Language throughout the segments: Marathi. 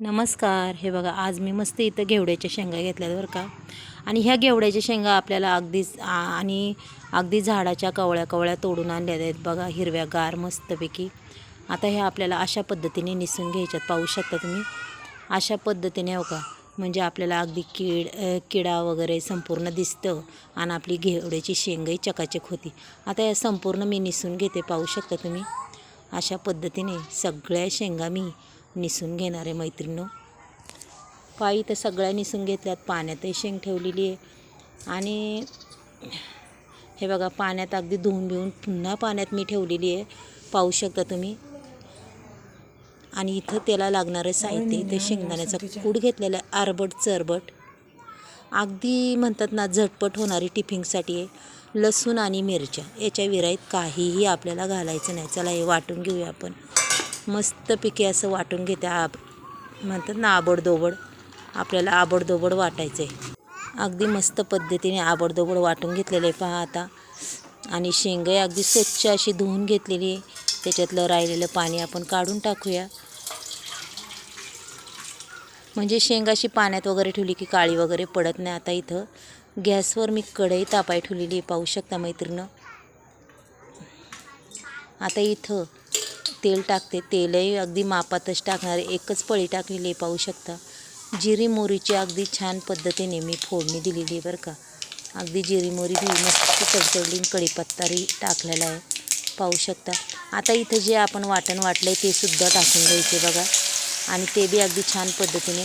नमस्कार. हे बघा आज मी मस्त इथं घेवड्याच्या शेंगा घेतल्यात बरं का. आणि ह्या घेवड्याच्या शेंगा आपल्याला अगदीच आणि अगदी झाडाच्या कवळ्या कवळ्या तोडून आणल्या आहेत बघा हिरव्या गार मस्तपैकी. आता ह्या आपल्याला अशा पद्धतीने निसून घ्यायच्यात पाहू शकता तुम्ही. अशा पद्धतीने हो का म्हणजे आपल्याला अगदी कीड किडा वगैरे संपूर्ण दिसतं आणि आपली घेवड्याची शेंगही चकाचक होती. आता या संपूर्ण मी निसून घेते पाहू शकता तुम्ही. अशा पद्धतीने सगळ्या शेंगा मी निसून घेणार आहे मैत्रिणीनो. पायी तर सगळ्या निसून घेतल्यात पाण्यातही शेंग ठेवलेली आहे. आणि हे बघा पाण्यात अगदी धुवून बिवून पुन्हा पाण्यात मी ठेवलेली आहे. पाहू शकता तुम्ही. आणि इथं त्याला लागणारं साहित्य इथे शेंगदाण्याचा कूड घेतलेला आहे आरबट चरबट. अगदी म्हणतात ना झटपट होणारी टिफिनसाठी आहे. लसूण आणि मिरच्या याच्या विराईत काहीही आपल्याला घालायचं नाही. चला हे वाटून घेऊया आपण. मस्तपैकी असं वाटून घेते आब म्हणतात ना आबडदोबड. आपल्याला आबडदोबड वाटायचं आहे अगदी मस्त पद्धतीने आबडदोबड वाटून घेतलेलं आहे पहा आता. आणि शेंगाई अगदी स्वच्छ अशी धुवून घेतलेली आहे. त्याच्यातलं राहिलेलं पाणी आपण काढून टाकूया. म्हणजे शेंगाशी पाण्यात वगैरे ठेवली की काळी वगैरे पडत नाही आता इथं. गॅसवर मी कढई तापाय ठेवलेली आहे पाहू शकता मैत्रिणं. आता इथं तेल टाकते. तेलही अगदी मापातच टाकणार. एकच पळी टाकलेली पाहू शकता. जिरी मोरीची अगदी छान पद्धतीने मी फोडणी दिलेली आहे बरं का. अगदी जिरी मोरी दिली मस्त चडचडली कढीपत्ताही टाकलेला आहे. पाहू शकता. आता इथं जे आपण वाटण वाटलं आहे ते सुद्धा टाकून द्यायचे बघा. आणि ते बी अगदी छान पद्धतीने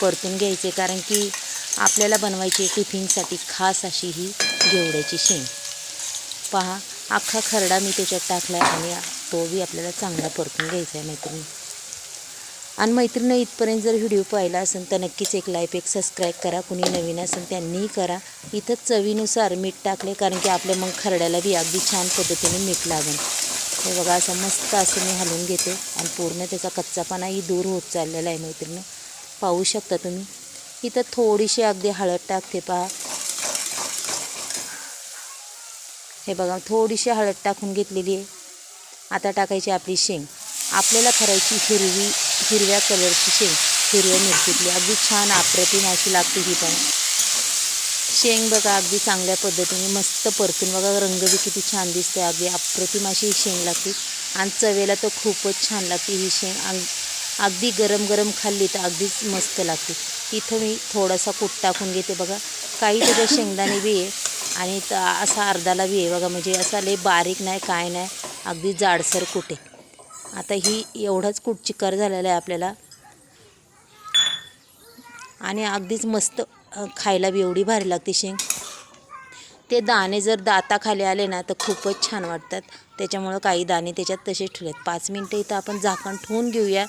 परतून घ्यायचे. कारण की आपल्याला बनवायची आहे टिफिनसाठी खास अशी ही घेवड्याची शेंग. पहा. अख्खा खरडा मी त्याच्यात टाकला आहे आणि तो बी आपल्याला चांगला परतून घ्यायचा आहे मैत्रिणी. आणि मैत्रिणी इथपर्यंत जर व्हिडिओ पाहिला असेल तर नक्कीच एक लाईक एक सबस्क्राईब करा. कुणी नवीन असेल त्यांनीही करा. इथं चवीनुसार मीठ टाकले कारण की आपल्या मग खरड्याला बी अगदी छान पद्धतीने मीठ लागेल. हे बघा असं मस्त असं मी हलवून घेते आणि पूर्ण त्याचा कच्चापणाही दूर होत चाललेला आहे मैत्रिणी. पाहू शकता तुम्ही. इथं थोडीशी अगदी हळद टाकते पहा. हे बघा थोडीशी हळद टाकून घेतलेली आहे. आता टाकायची आपली शेंग. आपल्याला करायची हिरवी हिरव्या कलरची शेंग हिरव्या मिरचीतली. अगदी छान अप्रतिम अशी लागते ही पण. शेंग बघा अगदी चांगल्या पद्धतीने मस्त परतून बघा रंग बी किती छान दिसते अगदी अप्रतिम अशी ही शेंग लागते. आणि चवेला तर खूपच छान लागते ही शेंग. अग अगदी गरम गरम खाल्ली तर अगदीच मस्त लागते. इथं मी थोडासा कूट टाकून घेते बघा. काही त्याच्या शेंगदाणे बी आहे. आणि त असा अर्धाला बी आहे बघा म्हणजे असा लय बारीक नाही काय नाही अगदी जाडसर कुठे. आता ही एवढाच कुट चिकार झालेला आहे आपल्याला. आणि अगदीच मस्त खायला बी एवढी भारी लागते शेंग. ते दाणे जर दाताखाली आले ना तर खूपच छान वाटतात. त्याच्यामुळं काही दाणे त्याच्यात तसेच ठेवलेत. पाच मिनटं इथं आपण झाकण ठेवून घेऊया.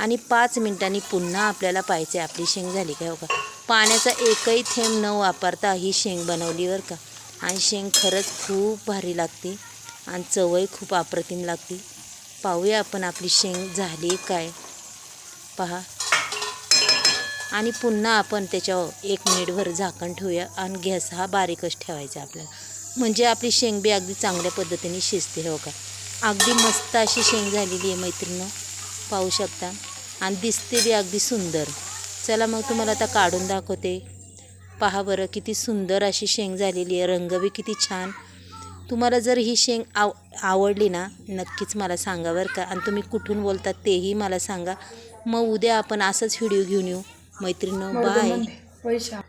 आणि पाच मिनटांनी पुन्हा आपल्याला पाहिजे आपली शेंग झाली काय हो का? पाण्याचा एकही थेंब न वापरता ही शेंग बनवली बरं का. आणि शेंग खरंच खूप भारी लागते आणि चवही खूप अप्रतिम लागते. पाहूया आपण आपली शेंग झाली काय. पहा. आणि पुन्हा आपण त्याच्यावर एक मिनिटभर झाकण ठेवूया आणि गॅस हा बारीकच ठेवायचा आपल्याला. म्हणजे आपली शेंग बी अगदी चांगल्या पद्धतीने शिजते हो का. अगदी मस्त अशी शेंग झालेली आहे मैत्रिणं पाहू शकता. आणि दिसते बी अगदी सुंदर. चला मग तुम्हाला आता काढून दाखवते. पहा बरं किती सुंदर अशी शेंग झालेली आहे. रंग बी किती छान. तुम्हाला जर ही शेंग आव आवडली ना नक्कीच मला सांगा बरं का. आणि तुम्ही कुठून बोलतात तेही मला सांगा. मग उद्या आपण असंच व्हिडिओ घेऊन येऊ. मैत्रिणीनं बाय पैसा